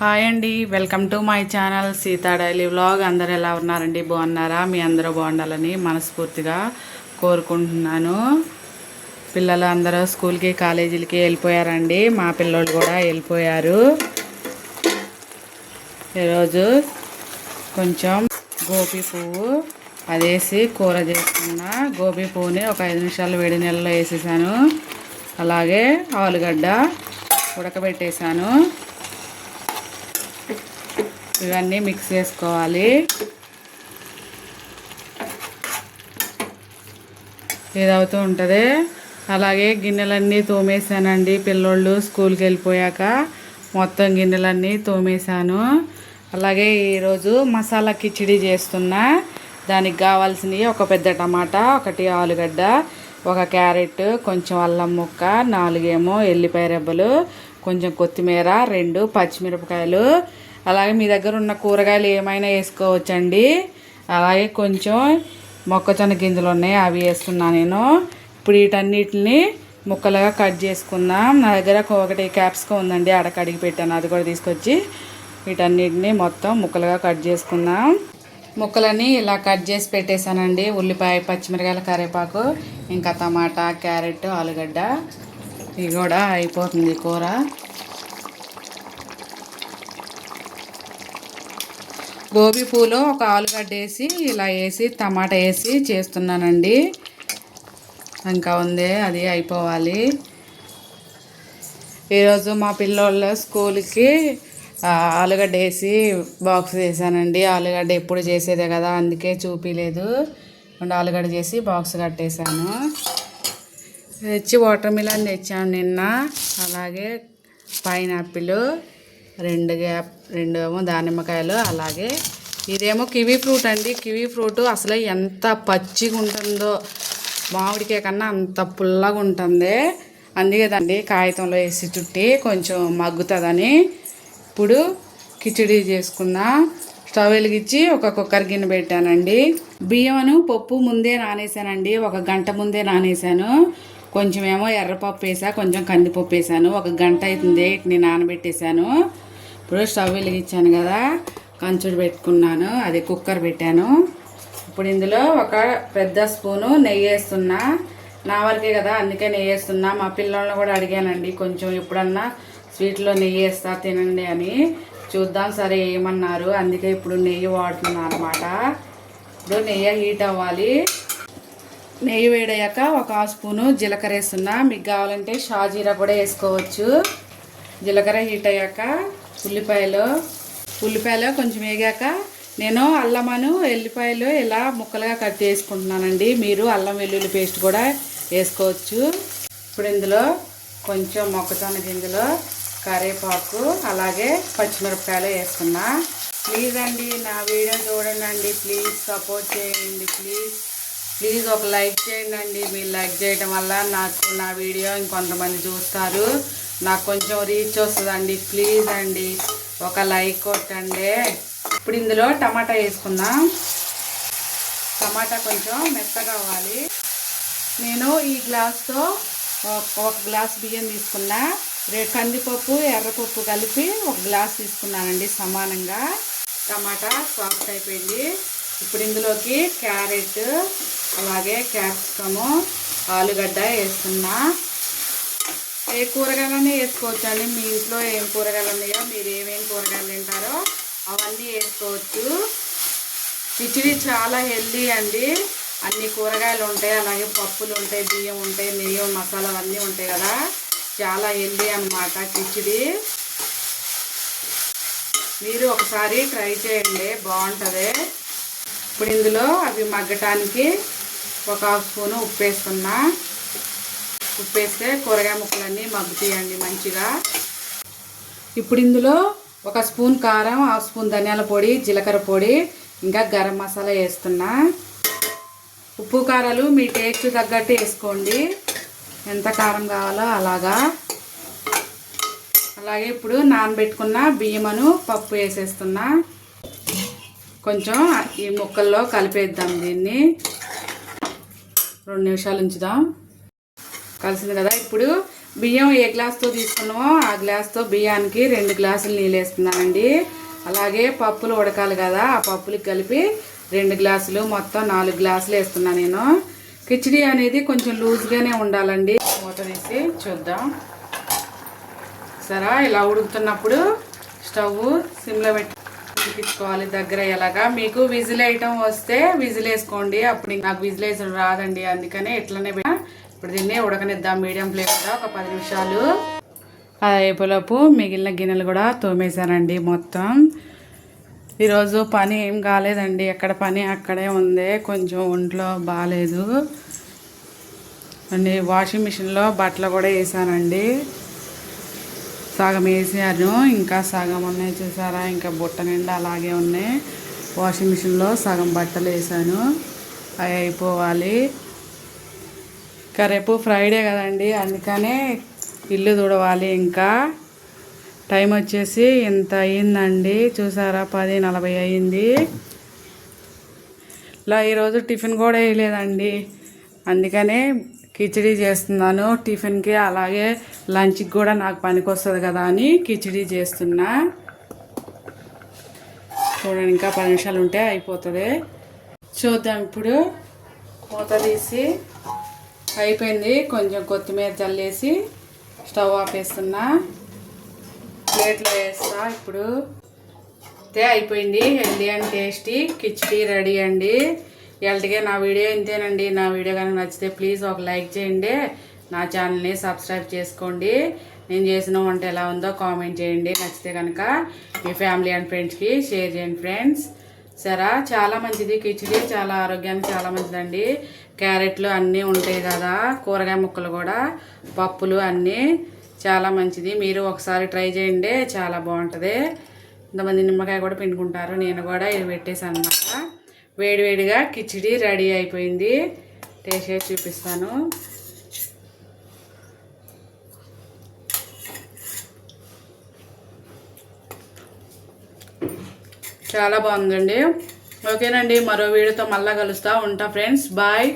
Hi అండి welcome to my channel Sita daily vlog. అందరు ఎలా ఉన్నారండి? బాగున్నారా? మీ అందరూ బాగుండాలని మనస్ఫూర్తిగా కోరుకుంటున్నాను. పిల్లలు అందరూ స్కూల్కి కాలేజీలకి వెళ్ళిపోయారండి. మా పిల్లోళ్ళు కూడా వెళ్ళిపోయారు. ఈరోజు కొంచెం గోబీ పువ్వు అదేసి కూర చేసుకున్న గోబీ పువ్వుని ఒక ఐదు నిమిషాలు వేడి నీళ్ళలో వేసేసాను. అలాగే ఆలుగడ్డ ఉడకబెట్టేశాను ఇవన్నీ మిక్స్ చేసుకోవాలి. ఏదవుతూ ఉంటుంది. అలాగే గిన్నెలన్నీ తోమేశానండి పిల్లోళ్ళు స్కూల్కి వెళ్ళిపోయాక. మొత్తం గిన్నెలన్నీ తోమేశాను. అలాగే ఈరోజు మసాలా కిచిడి చేస్తున్నా దానికి కావాల్సినవి ఒక పెద్ద టమాటా ఒకటి ఆలుగడ్డ ఒక క్యారెట్ కొంచెం అల్లం ముక్క నాలుగేమో ఎల్లిపాయ రెబ్బలు కొంచెం కొత్తిమీర రెండు పచ్చిమిరపకాయలు అలాగే మీ దగ్గర ఉన్న కూరగాయలు ఏమైనా వేసుకోవచ్చండి. అలాగే కొంచెం మొక్కజొన్న గింజలు ఉన్నాయి అవి వేస్తున్నా నేను. ఇప్పుడు వీటన్నిటిని ముక్కలుగా కట్ చేసుకుందాం. నా దగ్గర ఒకటి క్యాప్సికం ఉందండి ఆడ కడిగి పెట్టాను అది కూడా తీసుకొచ్చి వీటన్నిటిని మొత్తం ముక్కలుగా కట్ చేసుకుందాం. ముక్కలని ఇలా కట్ చేసి పెట్టేశానండి. ఉల్లిపాయ పచ్చిమిరకాయల కరివేపాకు ఇంకా టమాటా క్యారెట్ ఆలుగడ్డ ఇవి కూడా అయిపోతుంది కూర. గోబీ పూలు ఒక ఆలుగడ్డ వేసి ఇలా వేసి టమాటా వేసి చేస్తున్నానండి. ఇంకా ఉంది అది అయిపోవాలి. ఈరోజు మా పిల్లోళ్ళ స్కూల్కి ఆలుగడ్డ వేసి బాక్స్ చేశానండి ఆలుగడ్డ ఎప్పుడు చేసేదే కదా అందుకే చూపించలేదు రెండు ఆలుగడ్డ చేసి బాక్స్ కట్టేశాను. తెచ్చి వాటర్ మిలన్ తెచ్చాను నిన్న. అలాగే పైనాపిల్ రెండు గ్యాప్ రెండు ఏమో దానిమ్మకాయలు అలాగే ఇదేమో కివీ ఫ్రూట్ అండి. కివీ ఫ్రూట్ అసలు ఎంత పచ్చిగా ఉంటుందో మామిడికాయ కన్నా అంత పుల్లగా ఉంటుంది. అందుకేదండి కాగితంలో వేసి చుట్టి కొంచెం మగ్గుతుందని ఇప్పుడు కిచిడి చేసుకుందాం. స్టవ్ వెలిగించి ఒక కుక్కర్ గిన్నె పెట్టానండి. బియ్యమును పప్పు ముందే నానేసానండి. ఒక గంట ముందే నానేసాను. కొంచెం ఏమో ఎర్రపప్పు వేసా కొంచెం కందిపప్పు వేసాను. ఒక గంట అవుతుంది వీటిని నానబెట్టేశాను. ఇప్పుడు స్టవ్ వెలిగించాను కదా. కంచుడు పెట్టుకున్నాను. అది కుక్కర్ పెట్టాను. ఇప్పుడు ఇందులో ఒక పెద్ద స్పూను నెయ్యి వేస్తున్నా. నా వరకే కదా అందుకే నెయ్యి వేస్తున్నా. మా పిల్లల్ని కూడా అడిగానండి కొంచెం ఎప్పుడన్నా స్వీట్లో నెయ్యి వేస్తా తినండి అని. చూద్దాం సరే ఏమన్నారు. అందుకే ఇప్పుడు నెయ్యి వాడుతున్నాను అనమాట ఇప్పుడు నెయ్యి హీట్ అవ్వాలి. నెయ్యి వేడయ్యాక ఒక హాఫ్ స్పూను జీలకర్ర వేస్తున్నా. మీకు కావాలంటే షాజీరా కూడా వేసుకోవచ్చు. జీలకర్ర హీట్ అయ్యాక ఉల్లిపాయలు. ఉల్లిపాయలు కొంచెం వేగాక నేను అల్లమను ఎల్లిపాయలు ఇలా ముక్కలుగా కట్ చేసుకుంటున్నానండి. మీరు అల్లం వెల్లుల్లి పేస్ట్ కూడా వేసుకోవచ్చు. ఇప్పుడు ఇందులో కొంచెం మొక్కజొన్న గింజలు కరివేపాకు అలాగే పచ్చిమిరపకాయలు వేస్తున్నా ప్లీజ్ అండి నా వీడియో చూడండి అండి. ప్లీజ్ సపోర్ట్ చేయండి ప్లీజ్. ప్లీజ్ ఒక లైక్ చేయండి అండి. మీరు లైక్ చేయడం వల్ల నాకు నా వీడియో ఇంకొంతమంది చూస్తారు. నాకు కొంచెం రీచ్ వస్తుందండి. ప్లీజ్ అండి ఒక లైక్ కొట్టండి. ఇప్పుడు ఇందులో టమాటా వేసుకుందాం. టమాటా కొంచెం మెత్తగా అవ్వాలి. నేను ఈ గ్లాస్తో ఒక- గ్లాస్ బియ్యం తీసుకున్నా రే- కందిపప్పు ఎర్రపప్పు కలిపి ఒక గ్లాస్ తీసుకున్నానండి సమానంగా. టమాటా సాఫ్ట్ అయిపోయింది. ఇప్పుడు ఇందులోకి క్యారెట్ అలాగే క్యాప్సికము ఆలుగడ్డ వేస్తున్నా ఏ కూరగాయలన్నీ వేసుకోవచ్చండి. మీ ఇంట్లో ఏం కూరగాయలు ఉన్నాయో మీరు ఏమేమి కూరగాయలు తింటారో అవన్నీ వేసుకోవచ్చు. కిచిడి చాలా హెల్దీ అండి. అన్ని కూరగాయలు ఉంటాయి. అలాగే పప్పులు ఉంటాయి బియ్యం ఉంటాయి నెయ్యి మసాలా అన్నీ ఉంటాయి కదా. చాలా హెల్దీ అన్నమాట కిచిడి. మీరు ఒకసారి ట్రై చేయండి. బాగుంటుంది. ఇప్పుడు ఇందులో అవి మగ్గటానికి ఒక హాఫ్ స్పూను ఉప్పు వేస్తున్నా ఉప్పు వేస్తే కూరగాయ ముక్కలన్నీ మగ్గుతాయండి మంచిగా. ఇప్పుడు ఇందులో ఒక స్పూన్ కారం హాఫ్ స్పూన్ ధనియాల పొడి జీలకర్ర పొడి ఇంకా గరం మసాలా వేస్తున్నా. ఉప్పు కారాలు మీ టేస్ట్ తగ్గట్టు వేసుకోండి. ఎంత కారం కావాలో అలాగా. అలాగే ఇప్పుడు నానబెట్టుకున్న బియ్యమను పప్పు వేసేస్తున్నా. కొంచెం ఈ ముక్కల్లో కలిపేద్దాం దీన్ని. రెండు నిమిషాలు ఉంచుదాం. కలిసింది కదా. ఇప్పుడు బియ్యం ఏ గ్లాస్తో తీసుకున్నామో ఆ గ్లాస్తో బియ్యానికి రెండు గ్లాసులు నీళ్ళు వేస్తున్నానండి అలాగే పప్పులు ఉడకాలి కదా. ఆ పప్పులకి కలిపి రెండు గ్లాసులు మొత్తం నాలుగు గ్లాసులు వేస్తున్నా నేను. కిచిడి అనేది కొంచెం లూజ్గానే ఉండాలండి. మూత తీసి చూద్దాం. సరే ఇలా ఉడుకుతున్నప్పుడు స్టవ్ సిమ్లో పెట్టి ఉడికించుకోవాలి దగ్గర ఎలాగా మీకు విజిల్ వేయటం వస్తే విజిల్ వేసుకోండి. అప్పుడు నాకు విజిల్ వేసడం రాదండి. అందుకనే ఇట్లనే ఇప్పుడు దీన్ని ఉడకనిద్దాం మీడియం ఫ్లేమ్లో ఒక పది నిమిషాలు. అదేపులోపు మిగిలిన గిన్నెలు కూడా తోమేశానండి మొత్తం. ఈరోజు పని ఏం కాలేదండి ఎక్కడ పని అక్కడే ఉంది కొంచెం ఒంట్లో బాగాలేదు అండి వాషింగ్ మిషన్లో బట్టలు కూడా వేసానండి. సగం వేసాను ఇంకా సగం ఉన్నాయి చూసారా ఇంకా బుట్ట నిండా అలాగే ఉన్నాయి. వాషింగ్ మిషన్లో సగం బట్టలు వేసాను. అవి అయిపోవాలి. ఇంకా రేపు ఫ్రైడే కదండి అందుకనే ఇల్లు తుడవాలి ఇంకా. టైం వచ్చేసి ఇంత అయ్యిందండి చూసారా? పది నలభై అయ్యింది. ఇలా ఈరోజు టిఫిన్ కూడా వేయలేదండి. అందుకనే కిచిడి చేస్తున్నాను. టిఫిన్కి అలాగే లంచ్కి కూడా నాకు పనికొస్తుంది కదా అని కిచిడి చేస్తున్నా. చూడండి ఇంకా పది నిమిషాలు ఉంటే అయిపోతుంది. చూద్దాం ఇప్పుడు. మూత తీసి అయిపోయింది. కొంచెం కొత్తిమీర చల్లేసి స్టవ్ ఆపేస్తున్నా. ప్లేట్లో వేస్తా ఇప్పుడు. అయితే అయిపోయింది. Healthy and tasty khichdi ready అండి. ఎల్టిగా నా వీడియో ఇంతేనండి. నా వీడియో కనుక నచ్చితే ప్లీజ్ ఒక లైక్ చేయండి. నా ఛానల్ని సబ్స్క్రైబ్ చేసుకోండి. నేను చేసిన వంట ఎలా ఉందో కామెంట్ చేయండి. నచ్చితే కనుక మీ ఫ్యామిలీ అండ్ ఫ్రెండ్స్కి షేర్ చేయండి ఫ్రెండ్స్. సరే చాలా మంచిది. కిచిడి చాలా ఆరోగ్యానికి చాలా మంచిదండి. క్యారెట్లు అన్నీ ఉంటాయి కదా కూరగాయ ముక్కలు కూడా పప్పులు అన్నీ చాలా మంచిది. మీరు ఒకసారి ట్రై చేయండి చాలా బాగుంటుంది. ఇంతమంది నిమ్మకాయ కూడా పిండుకుంటారు నేను కూడా ఇది పెట్టేసాను అనమాట వేడివేడిగా కిచిడి రెడీ అయిపోయింది. టేస్ట్ చేసి చూపిస్తాను. చాలా బాగుందండి. ఓకేనండి మరో వీడియోతో మళ్ళీ కలుస్తా ఉంటా ఫ్రెండ్స్. బాయ్.